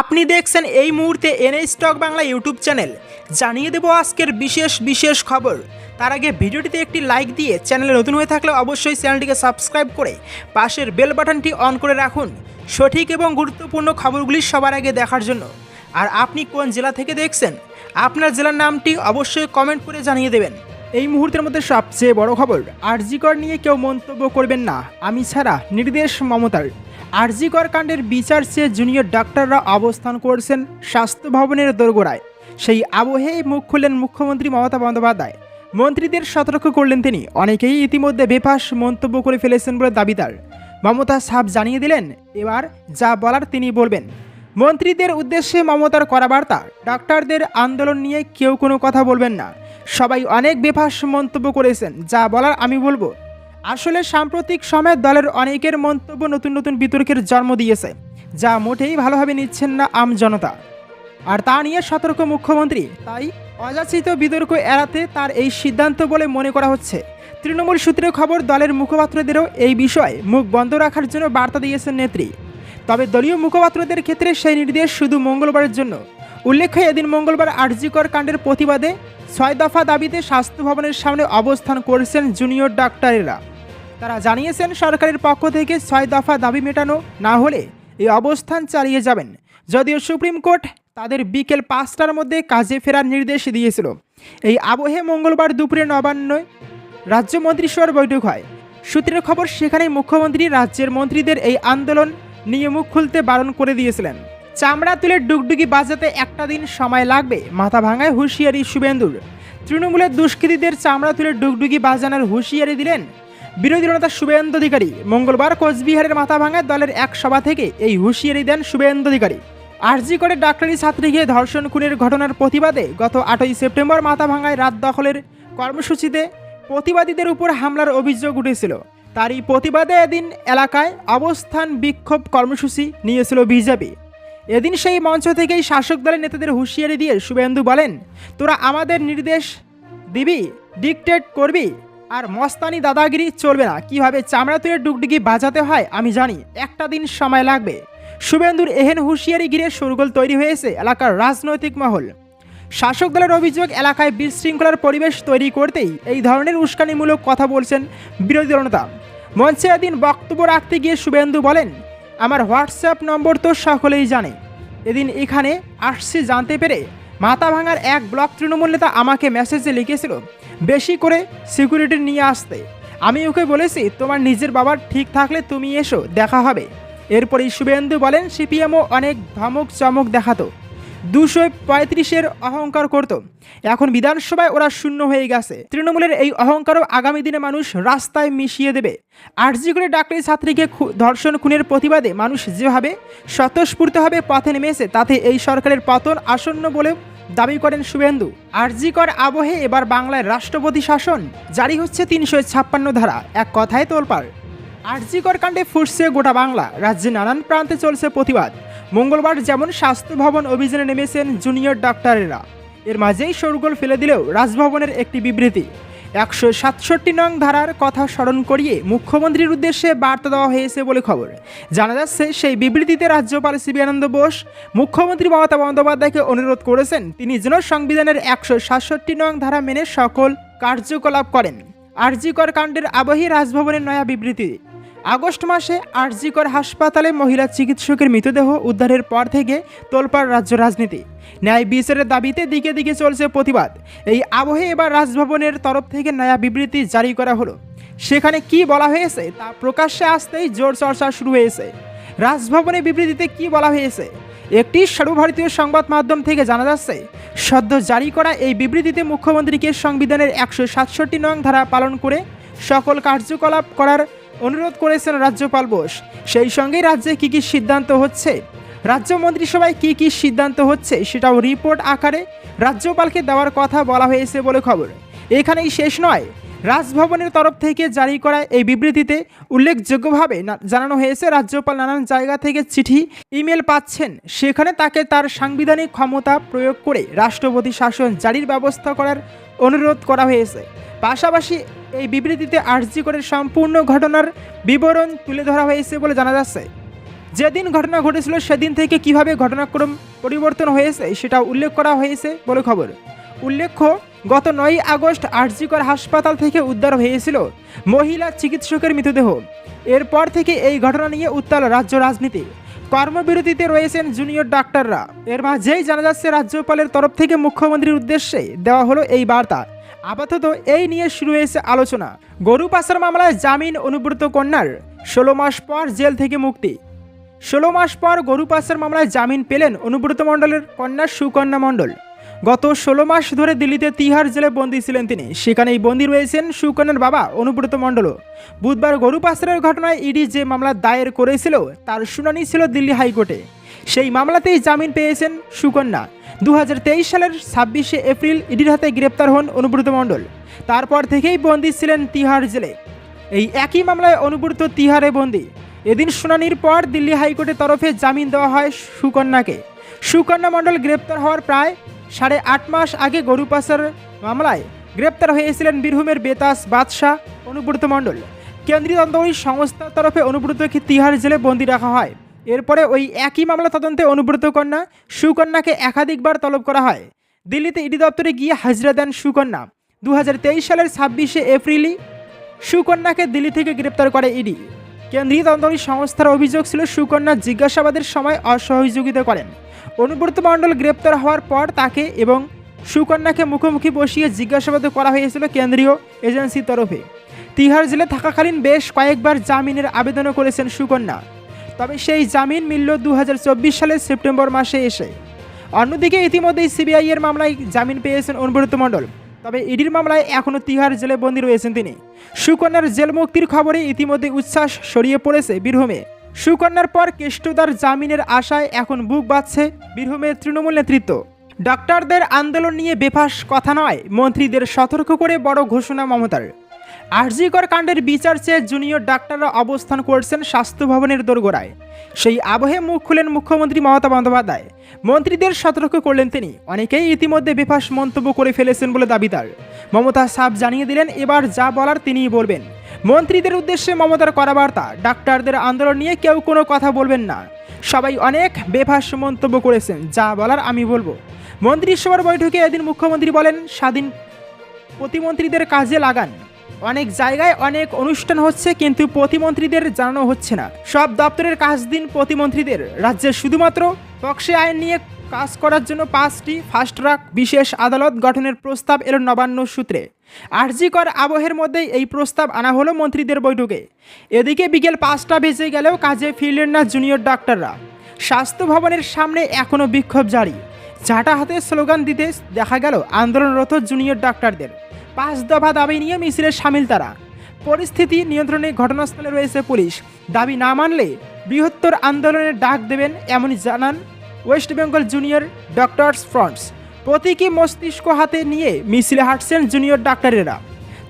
আপনি দেখছেন এই মুহূর্তে NA stock Bangla YouTube channel. জানিয়ে দেবো আজকের বিশেষ বিশেষ খবর। তার আগে ভিডিওটিতে একটি লাইক দিয়ে চ্যানেলে নতুন হয়ে থাকলে অবশ্যই চ্যানেলটিকে সাবস্ক্রাইব করে পাশের বেল বাটনটি অন করে রাখুন। সঠিক এবং গুরুত্বপূর্ণ খবরগুলি সবার আগে দেখার জন্য। আর আপনি কোন জেলা থেকে দেখছেন, আপনার জেলার নামটি অবশ্যই কমেন্ট করে জানিয়ে দেবেন। এই মুহূর্তের মধ্যে সবচেয়ে বড় খবর, আরজিকর নিয়ে কেউ মন্তব্য করবেন না। আমি ছাড়া নির্দেশ মমতার। আরজিকর কাণ্ডের বিচার চেয়ে জুনিয়র ডাক্তাররা অবস্থান করছেন স্বাস্থ্য ভবনের দোরগোড়ায়। সেই আবহে মুখ খুললেন মুখ্যমন্ত্রী মমতা বন্দ্যোপাধ্যায়। মন্ত্রীদের সতর্ক করলেন তিনি। অনেকেই ইতিমধ্যে বেফাস মন্তব্য করে ফেলেছেন বলে দাবিদার মমতা সাফ জানিয়ে দিলেন, এবার যা বলার তিনি বলবেন। মন্ত্রীদের উদ্দেশ্যে মমতার করা বার্তা, ডাক্তারদের আন্দোলন নিয়ে কেউ কোনো কথা বলবেন না। সবাই অনেক বেফাস মন্তব্য করেছেন। যা বলার আমি বলব। আসলে সাম্প্রতিক সময়ে দলের অনেকের মন্তব্য নতুন নতুন বিতর্কের জন্ম দিয়েছে, যা মোটেই ভালোভাবে নিচ্ছেন না আম জনতা। আর তা নিয়ে সতর্ক মুখ্যমন্ত্রী, তাই অযাচিত বিতর্ক এড়াতে তার এই সিদ্ধান্ত বলে মনে করা হচ্ছে। তৃণমূল সূত্রে খবর, দলের মুখপাত্রদেরও এই বিষয়ে মুখ বন্ধ রাখার জন্য বার্তা দিয়েছেন নেত্রী। তবে দলীয় মুখপাত্রদের ক্ষেত্রে সেই নির্দেশ শুধু মঙ্গলবারের জন্য। উল্লেখ্য, এদিন মঙ্গলবার আরজিকর কাণ্ডের প্রতিবাদে ছয় দফা দাবিতে স্বাস্থ্য ভবনের সামনে অবস্থান করেছেন জুনিয়র ডাক্তারেরা। তারা জানিয়েছেন, সরকারের পক্ষ থেকে ছয় দফা দাবি মেটানো না হলে এই অবস্থান চালিয়ে যাবেন। যদিও সুপ্রিম কোর্ট তাদের বিকেল পাঁচটার মধ্যে কাজে ফেরার নির্দেশ দিয়েছিল। এই আবহে মঙ্গলবার দুপুরে নবান্নয় রাজ্য মন্ত্রিসভার বৈঠক হয়। সূত্রের খবর, সেখানেই মুখ্যমন্ত্রী, রাজ্যের মন্ত্রীদের এই আন্দোলন নিয়ে মুখ খুলতে বারণ করে দিয়েছিলেন। চামড়া তুলে ডুগডুগি বাজাতে একটা দিন সময় লাগবে, মাথা ভাঙায় হুঁশিয়ারি শুভেন্দুর। তৃণমূলের দুষ্কৃতীদের চামড়া তুলে ডুগডুগি বাজানোর হুঁশিয়ারি দিলেন বিরোধী নেতা শুভেন্দু অধিকারী। মঙ্গলবার কোচবিহারের মাথা ভাঙায় দলের এক সভা থেকে এই হুঁশিয়ারি দেন শুভেন্দু অধিকারী। আরজি করে ডাক্তারি ছাত্রীকে ধর্ষণ, খুনের ঘটনার প্রতিবাদে গত আটই সেপ্টেম্বর মাথা ভাঙায় রাত দখলের কর্মসূচিতে প্রতিবাদীদের উপর হামলার অভিযোগ উঠেছিল। তারই প্রতিবাদে এদিন এলাকায় অবস্থান বিক্ষোভ কর্মসূচি নিয়েছিল বিজেপি। এদিন সেই মঞ্চ থেকেই শাসক দলের নেতাদের হুঁশিয়ারি দিয়ে শুভেন্দু বলেন, তোরা আমাদের নির্দেশ দিবি, ডিকটেট করবি আর মস্তানি দাদাগিরি চলবে না। কীভাবে চামড়া তুলে ডুগডুগি বাজাতে হয়, আমি জানি। একটা দিন সময় লাগবে। শুভেন্দুর এহেন হুঁশিয়ারি ঘিরে শোরগোল তৈরি হয়েছে এলাকার রাজনৈতিক মহল। শাসক দলের অভিযোগ, এলাকায় বিশৃঙ্খলার পরিবেশ তৈরি করতেই এই ধরনের উস্কানিমূলক কথা বলছেন বিরোধী দলনেতা। মঞ্চে এদিন বক্তব্য রাখতে গিয়ে শুভেন্দু বলেন, আমার হোয়াটসঅ্যাপ নম্বর তো সকলেই জানে। এদিন এখানে আসছি জানতে পেরে মাথা ভাঙার এক ব্লক তৃণমূল নেতা আমাকে মেসেজে লিখেছিল বেশি করে সিকিউরিটি নিয়ে আসতে। আমি ওকে বলেছি, তোমার নিজের বাবার ঠিক থাকলে তুমি এসো, দেখা হবে। এরপরই শুভেন্দু বলেন, সিপিএমও অনেক ধমক চমক দেখাতো। দুশো পঁয়ত্রিশের অহংকার করত। এখন বিধানসভায় ওরা শূন্য হয়ে গেছে। তৃণমূলের এই অহংকারও আগামী দিনে মানুষ রাস্তায় মিশিয়ে দেবে। আরজি করে ডাক্তারি ছাত্রীকে ধর্ষণ, খুনের প্রতিবাদে মানুষ যেভাবে স্বতঃস্ফূর্তভাবে পথে নেমেছে, তাতে এই সরকারের পতন আসন্ন বলে দাবি করেন শুভেন্দু। আরজিকর আবহে এবার বাংলায় রাষ্ট্রপতি শাসন, জারি হচ্ছে তিনশো ছাপ্পান্ন ধারা, এক কথায় তোলপাড়। আরজিকর কাণ্ডে ফুটছে গোটা বাংলা, রাজ্যে নানান প্রান্তে চলছে প্রতিবাদ। মঙ্গলবার যেমন স্বাস্থ্য ভবন অভিযানে নেমেছেন জুনিয়র ডাক্তারেরা। এর মাঝেই শোরগোল ফেলে দিলেও রাজভবনের একটি বিবৃতি। একশো সাতষট্টি নং ধারার কথা স্মরণ করিয়ে মুখ্যমন্ত্রীর উদ্দেশ্যে বার্তা দেওয়া হয়েছে বলে খবর। জানা যাচ্ছে, সেই বিবৃতিতে রাজ্যপাল সিবি আনন্দ বোস, মুখ্যমন্ত্রী মমতা বন্দ্যোপাধ্যায়কে অনুরোধ করেছেন, তিনি যেন সংবিধানের একশো সাতষট্টি নং ধারা মেনে সকল কার্যকলাপ করেন। আরজিকর কাণ্ডের আবহী রাজভবনের নয়া বিবৃতি। আগস্ট মাসে আরজিকর হাসপাতালে মহিলা চিকিৎসকের মৃতদেহ উদ্ধারের পর থেকে তোলপাড় রাজ্য রাজনীতি। ন্যায় বিচারের দাবিতে দিকে দিকে চলছে প্রতিবাদ। এই আবহে এবার রাজভবনের তরফ থেকে নয়া বিবৃতি জারি করা হলো। সেখানে কি বলা হয়েছে তা প্রকাশ্যে আসতেই জোর চর্চা শুরু হয়েছে। রাজভবনে বিবৃতিতে কি বলা হয়েছে? একটি সর্বভারতীয় সংবাদ মাধ্যম থেকে জানা যাচ্ছে, সদ্য জারি করা এই বিবৃতিতে মুখ্যমন্ত্রীকে সংবিধানের একশো সাতষট্টি নং ধারা পালন করে সকল কার্যকলাপ করার অনুরোধ করেছেন রাজ্যপাল বোস। সেই সঙ্গে রাজ্যে কী কী সিদ্ধান্ত হচ্ছে? রাজ্য মন্ত্রিসভায় কী কী সিদ্ধান্ত হচ্ছে সেটাও রিপোর্ট আকারে রাজ্যপালকে দেওয়ার কথা বলা হয়েছে বলে খবর। এখানেই শেষ নয়। রাজভবনের তরফ থেকে জারি করা এই বিবৃতিতে উল্লেখযোগ্যভাবে জানানো হয়েছে, রাজ্যপাল নানান জায়গা থেকে চিঠি, ইমেল পাচ্ছেন। সেখানে তাকে তার সাংবিধানিক ক্ষমতা প্রয়োগ করে রাষ্ট্রপতি শাসন জারির ব্যবস্থা করার অনুরোধ করা হয়েছে। পাশাপাশি এই বিবৃতিতে আর্জি করে সম্পূর্ণ ঘটনার বিবরণ তুলে ধরা হয়েছে বলে জানা যাচ্ছে। যেদিন ঘটনা ঘটেছিল, সেদিন থেকে কীভাবে ঘটনাক্রম পরিবর্তন হয়েছে সেটা উল্লেখ করা হয়েছে বলে খবর। উল্লেখ্য, গত নয় আগস্ট আরজিকর হাসপাতাল থেকে উদ্ধার হয়েছিল মহিলা চিকিৎসকের মৃতদেহ। এরপর থেকে এই ঘটনা নিয়ে উত্তাল রাজ্য রাজনীতি। কর্মবিরতিতে রয়েছেন জুনিয়র ডাক্তাররা। এর মাঝেই জানা যাচ্ছে, রাজ্যপালের তরফ থেকে মুখ্যমন্ত্রীর উদ্দেশ্যে দেওয়া হলো এই বার্তা। আপাতত এই নিয়ে শুরু হয়েছে আলোচনা। গরু পাচার মামলায় জামিন অনুব্রত কন্যার ষোলো মাস পর জেল থেকে মুক্তি। ষোলো মাস পর গরু পাচার মামলায় জামিন পেলেন অনুব্রত মণ্ডলের কন্যা সুকন্যা মণ্ডল। গত ষোলো মাস ধরে দিল্লিতে তিহার জেলে বন্দী ছিলেন তিনি। সেখানেই বন্দী রয়েছেন সুকন্যার বাবা অনুব্রত মণ্ডলও বুধবার গরু পাচারের ঘটনায় ইডি যে মামলা দায়ের করেছিল, তার শুনানি ছিল দিল্লি হাইকোর্টে। সেই মামলাতেই জামিন পেয়েছেন সুকন্যা। দু হাজার তেইশ সালের ছাব্বিশে এপ্রিল ইডির হাতে গ্রেপ্তার হন অনুব্রত মণ্ডল। তারপর থেকেই বন্দী ছিলেন তিহার জেলে। এই একই মামলায় অনুব্রত তিহারে বন্দী। এদিন শুনানির পর দিল্লি হাইকোর্টের তরফে জামিন দেওয়া হয় সুকন্যাকে। সুকন্যা মণ্ডল গ্রেপ্তার হওয়ার প্রায় সাড়ে আট মাস আগে গরু পাচার মামলায় গ্রেপ্তার হয়েছিলেন বীরভূমের বেতাস বাদশাহ অনুব্রত মণ্ডল। কেন্দ্রীয় তদন্তকারী সংস্থার তরফে অনুব্রতকে তিহার জেলে বন্দী রাখা হয়। এরপরে ওই একই মামলা তদন্তে অনুব্রত কন্যা সুকন্যাকে একাধিকবার তলব করা হয়। দিল্লিতে ইডি দপ্তরে গিয়ে হাজিরা দেন সুকন্যা। দু হাজার তেইশ সালের ছাব্বিশে এপ্রিলই সুকন্যাকে দিল্লি থেকে গ্রেপ্তার করে ইডি। কেন্দ্রীয় তদন্তকারী সংস্থার অভিযোগ ছিল সুকন্যা জিজ্ঞাসাবাদের সময় অসহযোগিতা করেন। অনুব্রত মণ্ডল গ্রেপ্তার হওয়ার পর তাকে এবং সুকন্যাকে মুখোমুখি বসিয়ে জিজ্ঞাসাবাদ করা হয়েছিল কেন্দ্রীয় এজেন্সির তরফে। তিহার জেলে থাকাকালীন বেশ কয়েকবার জামিনের আবেদনও করেছেন সুকন্যা। তবে সেই জামিন মিলল দুই হাজার চব্বিশ সালের সেপ্টেম্বর মাসে এসে। অন্যদিকে ইতিমধ্যেই সিবিআই এর মামলায় জামিন পেয়েছেন অনুব্রত মণ্ডল। তবে ইডির মামলায় এখনও তিহার জেলে বন্দী রয়েছেন তিনি। সুকন্যার জেল মুক্তির খবরে ইতিমধ্যে উচ্ছ্বাস সরিয়ে পড়েছে বীরভূমে। সুকন্যার পর কেষ্টদার জামিনের আশায় এখন বুক বাঁধছে বীরভূমের তৃণমূল নেতৃত্ব। ডাক্তারদের আন্দোলন নিয়ে বেফাস কথা নয়, মন্ত্রীদের সতর্ক করে বড় ঘোষণা মমতার। আরজিকর কাণ্ডের বিচার চেয়ে জুনিয়র ডাক্তাররা অবস্থান করছেন স্বাস্থ্য ভবনের দোরগোড়ায়। সেই আবহে মুখ খুলেন মুখ্যমন্ত্রী মমতা বন্দ্যোপাধ্যায়। মন্ত্রীদের সতর্ক করলেন তিনি। অনেকেই ইতিমধ্যে বেফাস মন্তব্য করে ফেলেছেন বলে দাবি তার। মমতা সাফ জানিয়ে দিলেন, এবার যা বলার তিনিই বলবেন। মন্ত্রীদের উদ্দেশ্যে মমতার করা বার্তা ডাক্তারদের আন্দোলন নিয়ে কেউ কোনো কথা বলবেন না। সবাই অনেক বেভাস মন্তব্য করেছেন, যা বলার আমি বলব। মন্ত্রিসভার বৈঠকে এদিন মুখ্যমন্ত্রী বলেন, স্বাধীন প্রতিমন্ত্রীদের কাজে লাগান। অনেক জায়গায় অনেক অনুষ্ঠান হচ্ছে, কিন্তু প্রতিমন্ত্রীদের জানানো হচ্ছে না। সব দপ্তরের কাজ দিন প্রতিমন্ত্রীদের। রাজ্যে শুধুমাত্র পক্সে আইন নিয়ে কাজ করার জন্য পাঁচটি ফাস্ট ট্রাক বিশেষ আদালত গঠনের প্রস্তাব এলো নবান্ন সূত্রে। আরজিকর আবহের মধ্যেই এই প্রস্তাব আনা হলো মন্ত্রীদের বৈঠকে। এদিকে বিকেল পাঁচটা বেজে গেলেও কাজে ফিরলেন না জুনিয়র ডাক্তাররা। স্বাস্থ্য ভবনের সামনে এখনও বিক্ষোভ জারি। ঝাঁটা হাতে স্লোগান দিতে দেখা গেল আন্দোলনরত জুনিয়র ডাক্তারদের। পাঁচ দফা দাবি নিয়ে মিছিলে সামিল তারা। পরিস্থিতি নিয়ন্ত্রণে ঘটনাস্থলে রয়েছে পুলিশ। দাবি না মানলে বৃহত্তর আন্দোলনের ডাক দেবেন এমনই জানান West Bengal junior doctors fronts. প্রতীকী মস্তিষ্ক হাতে নিয়ে মিছিলে হাঁটছেন জুনিয়র ডাক্তারেরা।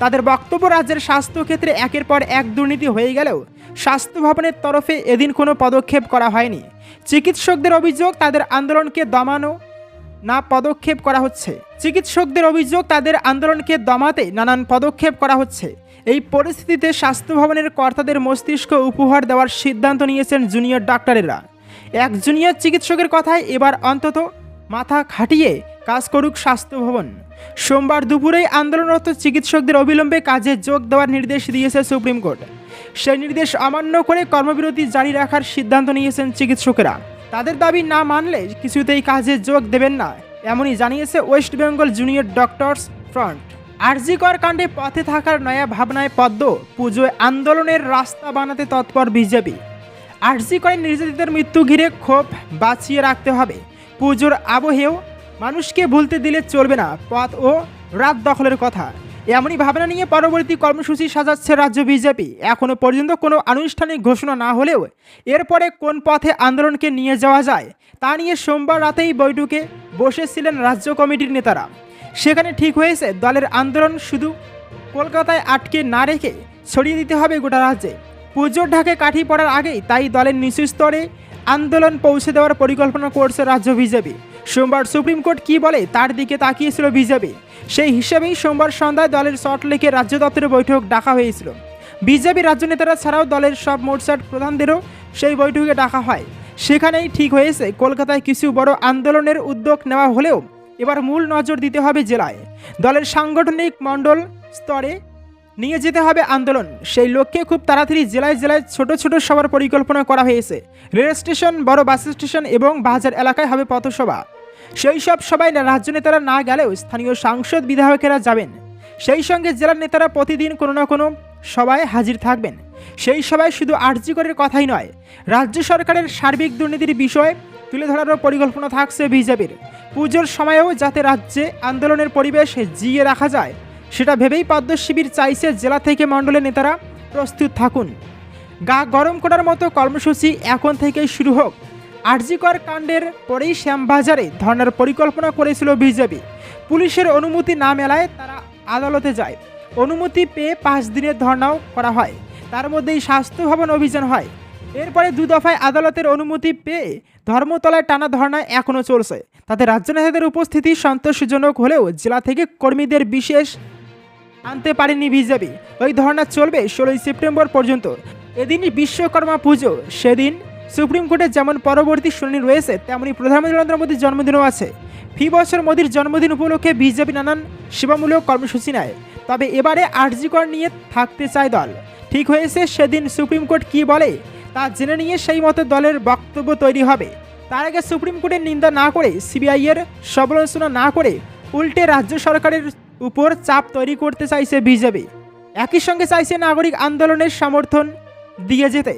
তাদের বক্তব্য রাজ্যের স্বাস্থ্য ক্ষেত্রে একের পর এক দুর্নীতি হয়ে গেলেও স্বাস্থ্য ভবনের তরফে এদিন কোনো পদক্ষেপ করা হয়নি। চিকিৎসকদের অভিযোগ, তাদের আন্দোলনকে দমানো না পদক্ষেপ করা হচ্ছে। চিকিৎসকদের অভিযোগ, তাদের আন্দোলনকে দমাতে নানান পদক্ষেপ করা হচ্ছে। এই পরিস্থিতিতে স্বাস্থ্য ভবনের কর্তাদের মস্তিষ্ক উপহার দেওয়ার সিদ্ধান্ত নিয়েছেন জুনিয়র ডাক্তারেরা। এক জুনিয়র চিকিৎসকের কথায় এবার অন্তত মাথা খাটিয়ে কাজ করুক স্বাস্থ্য ভবন। সোমবার দুপুরেই আন্দোলনরত চিকিৎসকদের অবিলম্বে কাজে যোগ দেওয়ার নির্দেশ দিয়েছে সুপ্রিম কোর্ট। সেই নির্দেশ অমান্য করে কর্মবিরতি জারি রাখার সিদ্ধান্ত নিয়েছেন চিকিৎসকেরা। তাদের দাবি না মানলে কিছুতেই কাজে যোগ দেবেন না, এমনই জানিয়েছে West Bengal junior doctors front. RG Kar কাণ্ডে পথে থাকার নয়া ভাবনায় পদ্ম, পুজোয় আন্দোলনের রাস্তা বানাতে তৎপর বিজেপি। আরজি করে নির্যাতিতের মৃত্যু ঘিরে ক্ষোভ বাঁচিয়ে রাখতে হবে। পুজোর আবহেও মানুষকে ভুলতে দিলে চলবে না, পথ ও রাত দখলের কথা। এমনই ভাবনা নিয়ে পরবর্তী কর্মসূচি সাজাচ্ছে রাজ্য বিজেপি। এখনও পর্যন্ত কোনো আনুষ্ঠানিক ঘোষণা না হলেও এরপরে কোন পথে আন্দোলনকে নিয়ে যাওয়া যায়, তা নিয়ে সোমবার রাতেই বৈঠকে বসেছিলেন রাজ্য কমিটির নেতারা। সেখানে ঠিক হয়েছে, দলের আন্দোলন শুধু কলকাতায় আটকে না রেখে ছড়িয়ে দিতে হবে গোটা রাজ্যে। পুজোর ঢাকে কাঠি পড়ার আগেই তাই দলের নিচু স্তরে আন্দোলন পৌঁছে দেওয়ার পরিকল্পনা করছে রাজ্য বিজেপি। সোমবার সুপ্রিম কোর্ট কি বলে তার দিকে তাকিয়েছিল বিজেপি। সেই হিসেবেই সোমবার সন্ধ্যায় দলের সল্টলেকে রাজ্য দপ্তরে বৈঠক ডাকা হয়েছিল। বিজেপি রাজ্য নেতারা ছাড়াও দলের সব মোর্চার প্রধানদেরও সেই বৈঠকে ডাকা হয়। সেখানেই ঠিক হয়েছে, কলকাতায় কিছু বড় আন্দোলনের উদ্যোগ নেওয়া হলেও এবার মূল নজর দিতে হবে জেলায়। দলের সাংগঠনিক মণ্ডল স্তরে নিয়ে যেতে হবে আন্দোলন। সেই লক্ষ্যে খুব তাড়াতাড়ি জেলায় জেলায় ছোট ছোট সভার পরিকল্পনা করা হয়েছে। রেল স্টেশন, বড় বাস স্টেশন এবং বাজার এলাকায় হবে পথসভা। সেই সব সবাই রাজ্য নেতারা না গেলেও স্থানীয় সাংসদ বিধায়কেরা যাবেন। সেই সঙ্গে জেলার নেতারা প্রতিদিন কোনো না কোনো সভায় হাজির থাকবেন। সেই সভায় শুধু আর্যিকরের কথাই নয়, রাজ্য সরকারের সার্বিক দুর্নীতির বিষয়ে তুলে ধরারও পরিকল্পনা থাকছে বিজেপির। পুজোর সময়েও যাতে রাজ্যে আন্দোলনের পরিবেশ জিয়ে রাখা যায় সেটা ভেবেই পদ্ম শিবির চাইছে জেলা থেকে মণ্ডলের নেতারা প্রস্তুত থাকুন। গা গরম করার মতো কর্মসূচি এখন থেকেই শুরু হোক। আরজিকর কাণ্ডের পরেই শ্যামবাজারে ধর্নার পরিকল্পনা করেছিল বিজেপি। পুলিশের অনুমতি না মেলায় তারা আদালতে যায়। অনুমতি পেয়ে পাঁচ দিনের ধর্নাও করা হয়। তার মধ্যেই স্বাস্থ্য ভবন অভিযান হয়। এরপরে দু দফায় আদালতের অনুমতি পেয়ে ধর্মতলায় টানা ধর্না এখনও চলছে। তাতে রাজ্য নেতাদের উপস্থিতি সন্তোষজনক হলেও জেলা থেকে কর্মীদের বিশেষ আনতে পারেনি বিজেপি। ওই ধর্না চলবে ষোলোই সেপ্টেম্বর পর্যন্ত। এদিনই বিশ্বকর্মা পুজো। সেদিন সুপ্রিম কোর্টে যেমন পরবর্তী শুনানি রয়েছে, তেমনি প্রধানমন্ত্রী নরেন্দ্র মোদীর জন্মদিনও আছে। ফি বছর মোদীর জন্মদিন উপলক্ষে বিজেপি নানান সেবামূলক কর্মসূচি নেয়। তবে এবারে আরজিকর নিয়ে থাকতে চায় দল। ঠিক হয়েছে সেদিন সুপ্রিম কোর্ট কী বলে, তা জেনে নিয়ে সেই মতো দলের বক্তব্য তৈরি হবে। তার আগে সুপ্রিম কোর্টের নিন্দা না করে, সিবিআইয়ের সমালোচনা না করে উল্টে রাজ্য সরকারের উপর চাপ তৈরি করতে চাইছে বিজেপি। একই সঙ্গে চাইছে নাগরিক আন্দোলনের সমর্থন দিয়ে যেতে।